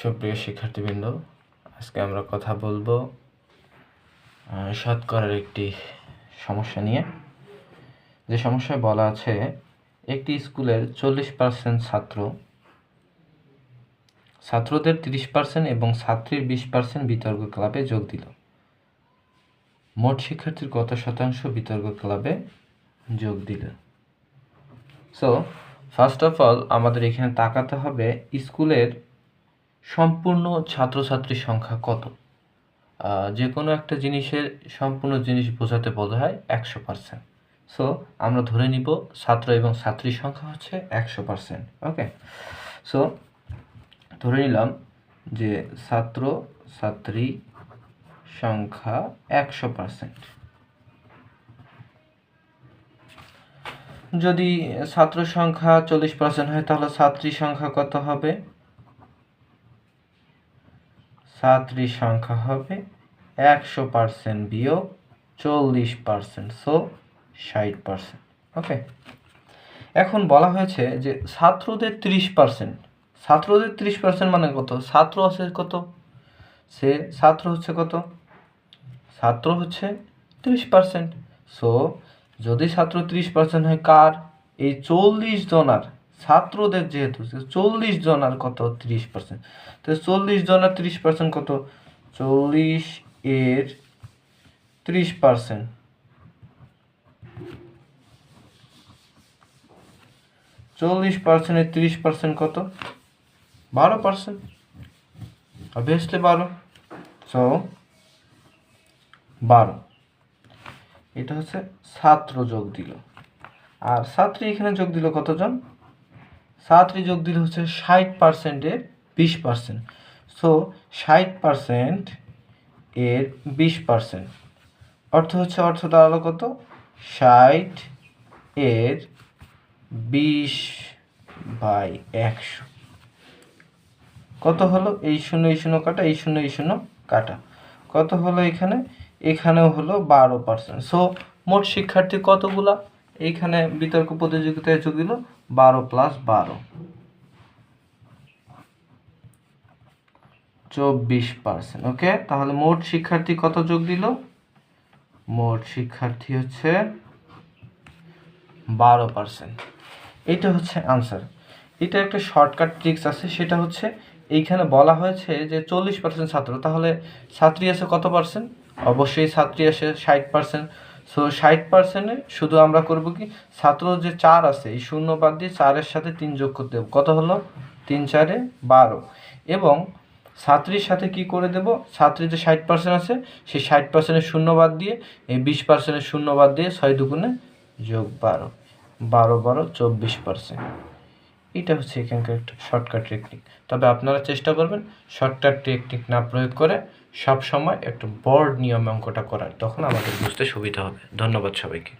সুপ্রিয় শিক্ষার্থীবৃন্দ, আজকে আমরা কথা বলব শতকরার একটি সমস্যা নিয়ে। যে সমস্যায় বলা আছে, একটি স্কুলের চল্লিশ পার্সেন্ট ছাত্র, ছাত্রদের তিরিশ পার্সেন্ট এবং ছাত্রীর বিশ পার্সেন্ট বিতর্ক ক্লাবে যোগ দিল। মোট শিক্ষার্থীর কত শতাংশ বিতর্ক ক্লাবে যোগ দিল? সো ফার্স্ট অফ অল আমাদের এখানে তাকাতে হবে স্কুলের সম্পূর্ণ ছাত্রছাত্রীর সংখ্যা কত? যে কোনো একটা জিনিসের সম্পূর্ণ জিনিস বোঝাতে বলা হয় একশো পার্সেন্ট সো আমরা ধরে নিব ছাত্র এবং ছাত্রীর সংখ্যা হচ্ছে একশো পার্সেন্ট ওকে সো ধরে নিলাম যে ছাত্র, ছাত্রী সংখ্যা একশো পার্সেন্ট যদি ছাত্র সংখ্যা চল্লিশ পার্সেন্ট হয়, তাহলে ছাত্রী সংখ্যা কত হবে? ছাত্রীর সংখ্যা হবে একশো পার্সেন্ট বিয়োগ চল্লিশ পার্সেন্ট সো ষাট পার্সেন্ট ওকে এখন বলা হয়েছে যে ছাত্রদের ত্রিশ পার্সেন্ট, ছাত্রদের ত্রিশ পার্সেন্ট মানে কত? ছাত্র আছে কত? সে ছাত্র হচ্ছে কত? ছাত্র হচ্ছে ত্রিশ পার্সেন্ট সো যদি ছাত্র ত্রিশ পার্সেন্ট হয় কার? এই চল্লিশ জনার ছাত্রদের যেহেতু চল্লিশ জনার কত? ত্রিশ পার্সেন্ট তো চল্লিশ জনার ত্রিশ পার্সেন্ট কত? চল্লিশ এর ত্রিশ পার্সেন্ট চল্লিশ পার্সেন্টের ত্রিশ পার্সেন্ট কত? বারো পার্সেন্ট অবভিয়াসলি বারো। সো বারো। এটা হচ্ছে ছাত্র যোগ দিল। আর ছাত্রী এখানে যোগ দিল কতজন? ছাত্রী যোগ দিল হচ্ছে ষাট পার্সেন্টের বিশ পার্সেন্ট সো ষাট পার্সেন্ট এর বিশ পার্সেন্ট অর্থ হচ্ছে, অর্থ দাঁড়াল কত? ষাট এর বিশ বাই একশো। কত হলো? এই শূন্য এই শূন্য কাটা, এই শূন্য এই শূন্য কাটা। কত হলো এখানে? এখানেও হলো বারো পার্সেন্ট সো মোট শিক্ষার্থী কতগুলা? এইখানে বিতর্ক প্রতিযোগিতায় যোগ দিল বারো প্লাস বারো। চব্বিশ পার্সেন্ট ওকে তাহলে মোট শিক্ষার্থী কত যোগ দিল? মোট শিক্ষার্থী হচ্ছে বারো পার্সেন্ট এটা হচ্ছে আনসার এটা একটা শর্টকাট ট্রিক্স আছে, সেটা হচ্ছে এইখানে বলা হয়েছে যে চল্লিশ পার্সেন্ট ছাত্র, তাহলে ছাত্রী আছে কত পার্সেন্ট অবশ্যই ছাত্রী আসে ষাট পার্সেন্ট সো ষাট পার্সেন্টে শুধু আমরা করব কি, ছাত্র যে চার আছে, এই শূন্য বাদ দিয়ে চারের সাথে তিন যোগ করতে হবে। কত হলো? তিন চারে বারো। এবং ছাত্রীর সাথে কি করে দেব? ছাত্রীর যে ষাট পার্সেন্ট আছে, সেই ষাট পার্সেন্টের শূন্য বাদ দিয়ে, এই বিশ পার্সেন্টের শূন্য বাদ দিয়ে ছয় দুগুণে যোগ বারো। বারো বারো চব্বিশ পার্সেন্ট এটা হচ্ছে এখানকার একটা শর্টকাট টেকনিক তবে আপনারা চেষ্টা করবেন শর্টকাট টেকনিক না প্রয়োগ করে সব সময় একটু বড় নিয়ম অঙ্কটা করার। তখন আমাদের বুঝতে সুবিধা হবে। ধন্যবাদ সবাইকে।